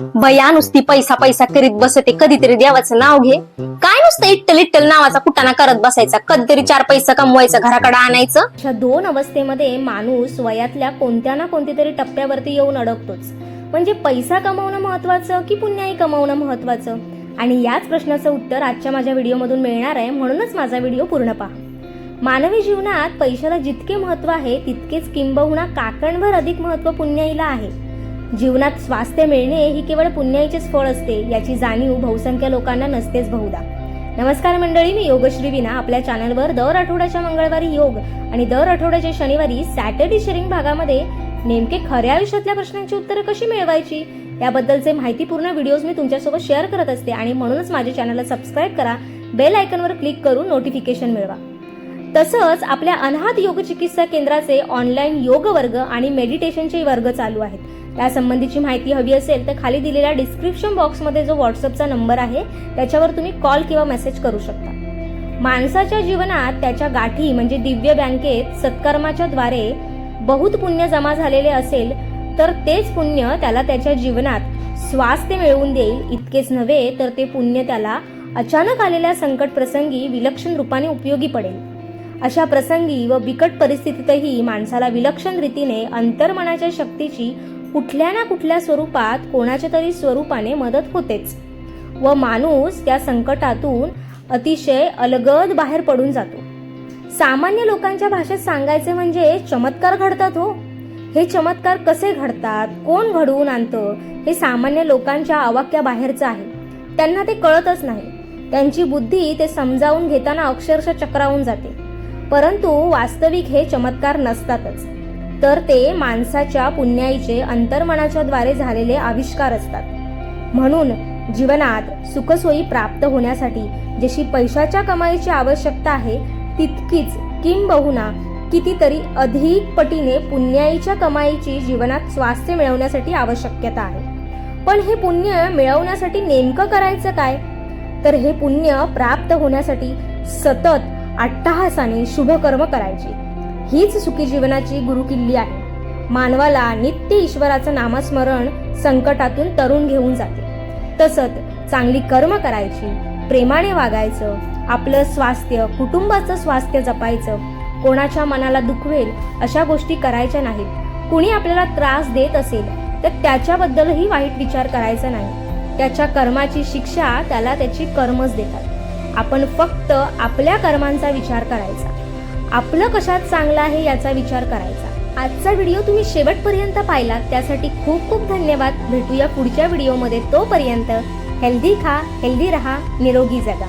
बया नुसती पैसा पैसा करीत बसते कधीतरी देवाचं नाव घे. काय नुसतं इट्टल इट्टल नावाचा कुटाणा करत बसायचा? कधीतरी चार पैसा कमवायचा घराकडे आणायचं? अशा दोन अवस्थेमध्ये माणूस वयातल्या कोणत्या ना कोणत्या तरी टप्प्यावरती येऊन अडकतोच. म्हणजे पैसा कमवणं महत्वाचं की पुण्याई कमवणं महत्वाचं? आणि याच प्रश्नाचं उत्तर आजच्या माझ्या व्हिडिओमधून मिळणार आहे म्हणूनच माझा व्हिडिओ पूर्ण पहा. मानवी जीवनात पैशाला जितके महत्त्व आहे तितकेच किंबहुना काकणभर अधिक महत्त्व पुण्याईला आहे. जीवनात स्वास्थ्य मिळणे ही केवळ पुण्याईचेच फळ असते याची जाणीव बहुसंख्य लोकांना नसतेच बहुधा. नमस्कार मंडळी मी योगश्री विना आपल्या चॅनलवर दर आठवड्याच्या मंगळवारी योग आणि दर आठवड्याच्या शनिवारी सॅटर्डे शेअरिंग भागामध्ये नेमके खऱ्या आयुष्यातल्या प्रश्नांची उत्तरं कशी मिळवायची याबद्दलचे माहितीपूर्ण व्हिडिओज मी तुमच्यासोबत शेअर करत असते आणि म्हणूनच माझ्या चॅनलला सबस्क्राईब करा बेल आयकनवर क्लिक करून नोटिफिकेशन मिळवा. तसंच आपल्या अनाथ योग चिकित्सा केंद्राचे ऑनलाईन योग वर्ग आणि मेडिटेशनचे वर्ग चालू आहेत. त्यासंबंधीची माहिती हवी असेल तर खाली दिलेल्या डिस्क्रिप्शन बॉक्समध्ये जो व्हॉट्सअपचा नंबर आहे त्याच्यावर तुम्ही कॉल किंवा मेसेज करू शकता. माणसाच्या जीवनात त्याच्या गाठी म्हणजे दिव्य बँकेत सत्कर्माच्या द्वारे बहुत पुण्य जमा झालेले असेल तर तेच पुण्य त्याला त्याच्या जीवनात स्वास्थ्य मिळवून देईल. इतकेच नव्हे तर ते पुण्य त्याला अचानक आलेल्या संकट प्रसंगी विलक्षण रूपाने उपयोगी पडेल. अशा प्रसंगी व बिकट परिस्थितीतही माणसाला विलक्षण रीतीने अंतर्मनाच्या शक्तीची कुठल्या ना कुठल्या स्वरूपात कोणाच्या तरी स्वरूपाने मदत होतेच. व माणूस त्या संकटातून अतिशय अलगद बाहेर पडून जातो. सामान्य लोकांच्या भाषेत सांगायचे म्हणजे चमत्कार घडतात हो. हे चमत्कार कसे घडतात? कोण घडवून आणतं? हे सामान्य लोकांच्या आवाक्या बाहेरचं आहे. त्यांना ते कळतच नाही. त्यांची बुद्धी ते समजावून घेताना अक्षरशः चक्रावून जाते. परंतु वास्तविक हे चमत्कार नसतातच. तर ते माणसाच्या पुण्याईचे अंतर्मनाच्या द्वारे झालेले आविष्कार असतात. म्हणून जीवनात सुखसोयी प्राप्त होण्यासाठी जशी पैशाच्या कमाईची आवश्यकता आहे तितकीच किंबहुना कितीतरी अधिक पटीने पुण्याईच्या कमाईची जीवनात स्वास्थ्य मिळवण्यासाठी आवश्यकता आहे. पण हे पुण्य मिळवण्यासाठी नेमकं करायचं काय? तर हे पुण्य प्राप्त होण्यासाठी सतत अट्टहासाने शुभकर्म करायची. हीच सुखी जीवनाची गुरुकिल्ली आहे. मानवाला नित्य ईश्वराचं नामस्मरण संकटातून तरुण घेऊन जाते. तसंच चांगली कर्म करायची प्रेमाने वागायचं आपलं स्वास्थ्य कुटुंबाचं स्वास्थ्य जपायचं कोणाच्या मनाला दुखवेल अशा गोष्टी करायच्या नाहीत. कुणी आपल्याला त्रास देत असेल तर त्याच्याबद्दलही वाईट विचार करायचा नाही. त्याच्या कर्माची शिक्षा त्याला त्याची कर्मच देतात. आपण फक्त आपल्या कर्मांचा विचार करायचा. आपलं कशात चांगलं आहे याचा विचार करायचा. आजचा व्हिडिओ तुम्ही शेवटपर्यंत पाहिलात त्यासाठी खूप खूप धन्यवाद. भेटूया पुढच्या व्हिडिओमध्ये तोपर्यंत हेल्दी खा हेल्दी रहा निरोगी जगा.